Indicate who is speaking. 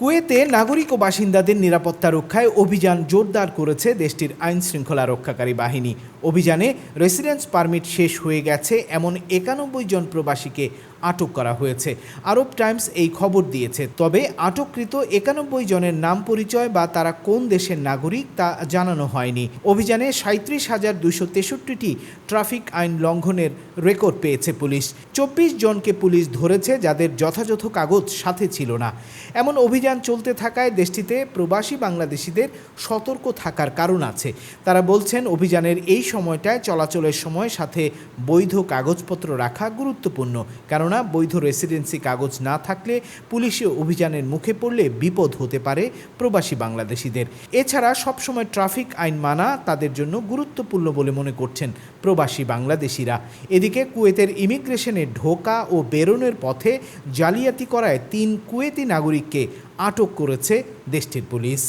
Speaker 1: কুয়েতে নাগরিক ও বাসিন্দাদের নিরাপত্তা রক্ষায় অভিযান জোরদার করেছে দেশটির আইন শৃঙ্খলা রক্ষাকারী বাহিনী। অভিযানে রেসিডেন্স পারমিট শেষ হয়ে গেছে এমন একানব্বই জন প্রবাসীকে আটক করা হয়েছে। আরব টাইমস এই খবর দিয়েছে। তবে আটককৃত একানব্বই জনের নাম পরিচয় বা তারা কোন দেশের নাগরিক তা জানানো হয়নি। অভিযানে সাঁত্রিশ হাজার দুশো তেষট্টিটি ট্রাফিক আইন লঙ্ঘনের রেকর্ড পেয়েছে পুলিশ। চব্বিশ জনকে পুলিশ ধরেছে যাদের যথাযথ কাগজ সাথে ছিল না। এমন অভিযান চলতে থাকায় দেশটিতে প্রবাসী বাংলাদেশিদের সতর্ক থাকার কারণ আছে। তারা বলছেন, অভিযানের এই সময়টায় চলাচলের সময় সাথে বৈধ কাগজপত্র রাখা গুরুত্বপূর্ণ। কেননা বৈধ রেসিডেন্সি কাগজ না থাকলে পুলিশি অভিযানের মুখে পড়লে বিপদ হতে পারে প্রবাসী বাংলাদেশিদের। এছাড়া সবসময় ট্রাফিক আইন মানা তাদের জন্য গুরুত্বপূর্ণ বলে মনে করছেন প্রবাসী বাংলাদেশিরা। এদিকে কুয়েতের ইমিগ্রেশনে ঢোকা ও বেরোনোর পথে জালিয়াতি করায় তিন কুয়েতি নাগরিককে আটক করেছে দেশটির পুলিশ।